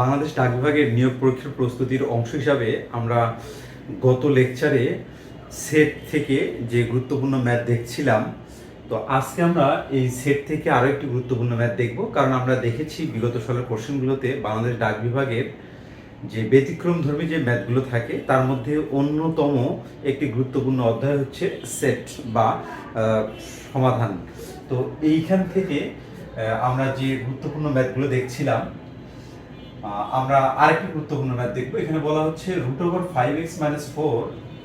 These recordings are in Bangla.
বাংলাদেশ ডাক বিভাগের নিয়োগ পরীক্ষার প্রস্তুতির অংশ হিসাবে আমরা গত লেকচারে সেট থেকে যে গুরুত্বপূর্ণ ম্যাথ দেখছিলাম, তো আজকে আমরা এই সেট থেকে আরও একটি গুরুত্বপূর্ণ ম্যাথ দেখব। কারণ আমরা দেখেছি বিগত সালের কোশ্চেনগুলোতে বাংলাদেশ ডাক বিভাগের যে ব্যতিক্রম ধর্মী যে ম্যাথগুলো থাকে, তার মধ্যে অন্যতম একটি গুরুত্বপূর্ণ অধ্যায় হচ্ছে সেট বা সমাধান। তো এইখান থেকে আমরা যে গুরুত্বপূর্ণ ম্যাথগুলো দেখছিলাম আমরা আরেকটি গুরুত্বপূর্ণ ম্যাথ দেখব। এখানে বলা হচ্ছে root over five x minus four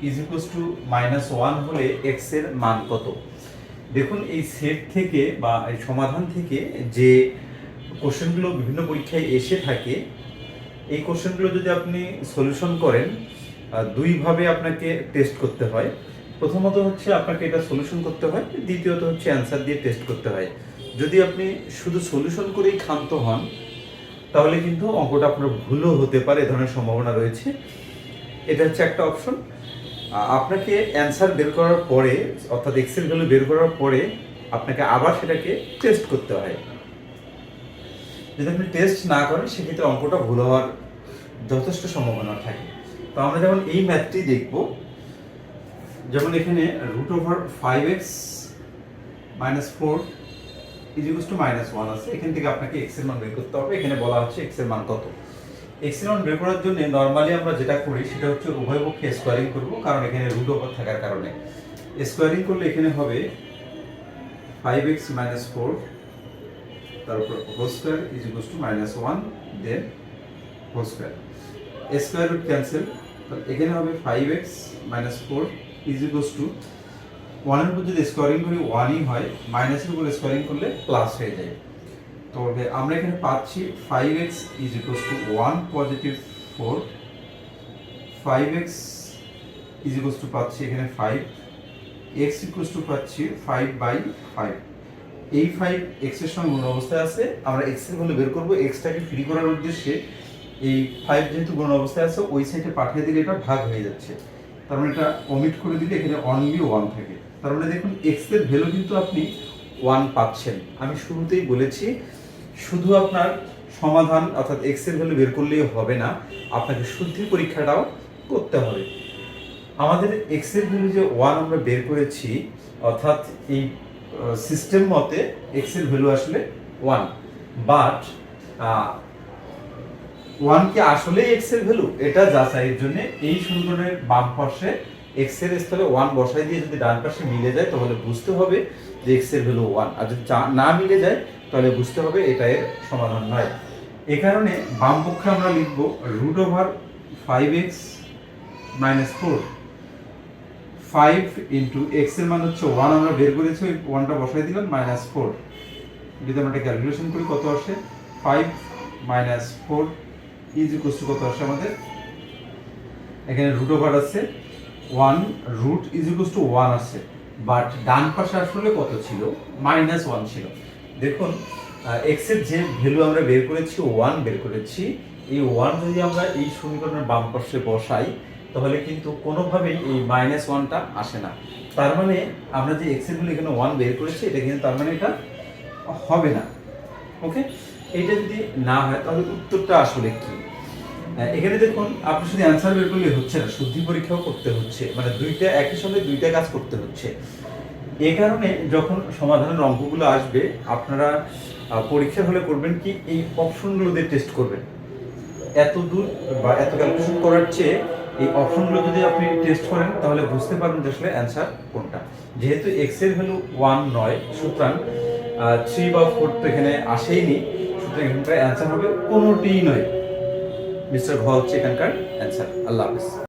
is equals to minus one হলে এক্সের মান কত? দেখুন, এই সেট থেকে বা এই সমাধান থেকে যে কোশ্চেনগুলো বিভিন্ন পরীক্ষায় এসে থাকে, এই কোশ্চেনগুলো যদি আপনি সলিউশন করেন দুইভাবে আপনাকে টেস্ট করতে হয়। প্রথমত হচ্ছে আপনাকে এটা সলিউশন করতে হয়, দ্বিতীয়ত হচ্ছে অ্যান্সার দিয়ে টেস্ট করতে হয়। যদি আপনি শুধু সলিউশন করেই ক্ষান্ত হন তাহলে কিন্তু অঙ্কটা আপনার ভুলও হতে পারে, এ ধরনের সম্ভাবনা রয়েছে। এটা হচ্ছে একটা অপশন। আপনাকে অ্যান্সার বের করার পরে, অর্থাৎ এক্সেল ভ্যালু বের করার পরে আপনাকে আবার সেটাকে টেস্ট করতে হয়। যদি আপনি টেস্ট না করেন, সেক্ষেত্রে অঙ্কটা ভুল হওয়ার যথেষ্ট সম্ভাবনা থাকে। তো আমরা যেমন এই ম্যাথটি দেখব, যেমন এখানে root over five x minus four is equals to minus one আছে এখান থেকে আপনাকে এক্সের মান বের করতে হবে। এখানে বলা হচ্ছে এক্সের মান কত? এক্সের মান বের করার জন্য নর্মালি আমরা যেটা করি, সেটা হচ্ছে উভয় পক্ষে স্কোয়ারিং করব, কারণ এখানে রুট ওভার থাকার কারণে। স্কোয়ারিং করলে এখানে হবে ফাইভ এক্স মাইনাস ফোর তারপর whole square is equal to minus one then whole square square root cancel এখানে হবে five x minus four is equal to ওয়ানের উপর যদি স্কোয়ারিং করি ওয়ানই হয় মাইনাসের উপর স্কোয়ারিং করলে প্লাস হয়ে যায়। তবে আমরা এখানে পাচ্ছি five x is equal to one positive four five x is equal to পাচ্ছি এখানে ফাইভ এক্স ইকুয়াল টু পাচ্ছি ফাইভ বাই ফাইভ এই ফাইভ এক্সের সঙ্গে গুণ অবস্থায় আছে, আমরা এক্সের ভ্যালু বের করব। এক্সটাকে ফ্রি করার উদ্দেশ্যে এই ফাইভ যেহেতু গুণ অবস্থায় আছে, ওই সাইডে পাঠিয়ে দিলে এটা ভাগ হয়ে যাচ্ছে। তার মানে এটা অমিট করে দিলে এখানে অনলি ওয়ান থাকে। তার মানে দেখুন এক্সের ভ্যালু কিন্তু আপনি ওয়ান পাচ্ছেন। আমি শুরুতেই বলেছি, শুধু আপনার সমাধান অর্থাৎ এক্সের ভ্যালু বের করলেই হবে না, আপনাকে শুদ্ধি পরীক্ষাটাও করতে হবে। আমাদের এক্সের ভ্যালু যে ওয়ান আমরা বের করেছি, অর্থাৎ এই সিস্টেম মতে এক্সের ভ্যালু আসলে ওয়ান বাট ওয়ান কি আসলে এক্সের ভ্যালু এটা যাচাইয়ের জন্য এই সমীকরণের বাম পাশে এক্সের স্থলে ওয়ান বসাই দিয়ে যদি ডান পাশে মিলে যায়, তাহলে বুঝতে হবে যে এক্সের ভ্যালু ওয়ান আর যদি না মিলে যায়, তাহলে বুঝতে হবে এটা এর সমাধান নয়। এ কারণে বাম পক্ষে আমরা লিখব root over five x minus four five into এক্সের মান হচ্ছে ওয়ান আমরা বের করেছি, ওই ওয়ানটা বসাই দিলাম মাইনাস ফোর যদি আমরা ক্যালকুলেশন করি, কত আসে? Five minus four is equal to কত আসে আমাদের? এখানে রুট ওভার আছে one root is equal to one আছে বাট ডান পাশে আসলে কত ছিল? মাইনাস ওয়ান ছিল। দেখুন এক্সের যে ভ্যালু আমরা বের করেছি ওয়ান বের করেছি, এই ওয়ান যদি আমরা এই সমীকরণের বাম পাশে বসাই, তাহলে কিন্তু কোনোভাবেই এই মাইনাস ওয়ানটা আসে না। তার মানে আমরা যে এক্সের ভ্যালু এখানে ওয়ান বের করেছি, এটা কিন্তু তার মানে এটা হবে না। ওকে এটা যদি না হয়, তাহলে উত্তরটা আসলে কি? এখানে দেখুন আপনি শুধু অ্যান্সার বের করলে হচ্ছে না শুদ্ধি পরীক্ষাও করতে হচ্ছে। মানে দুইটা একই সঙ্গে দুইটা কাজ করতে হচ্ছে। এ কারণে যখন সমাধানের অঙ্কগুলো আসবে আপনারা আহ, পরীক্ষার হলে করবেন কি এই অপশনগুলো দিয়ে টেস্ট করবেন। এত দূর বা এত ক্যালকুলেশন করার চেয়ে এই অপশনগুলো যদি আপনি টেস্ট করেন তাহলে বুঝতে পারবেন যে আসলে অ্যান্সার কোনটা। যেহেতু এক্সের ভ্যালু ওয়ান নয় সুতরাং থ্রি বা ফোর তো এখানে আসেইনি সুতরাং এখানকার অ্যান্সার হবে কোনোটিই নয়। মিস্টার ঘ হচ্ছে এখানকার অ্যান্সার আল্লাহ হাফিজ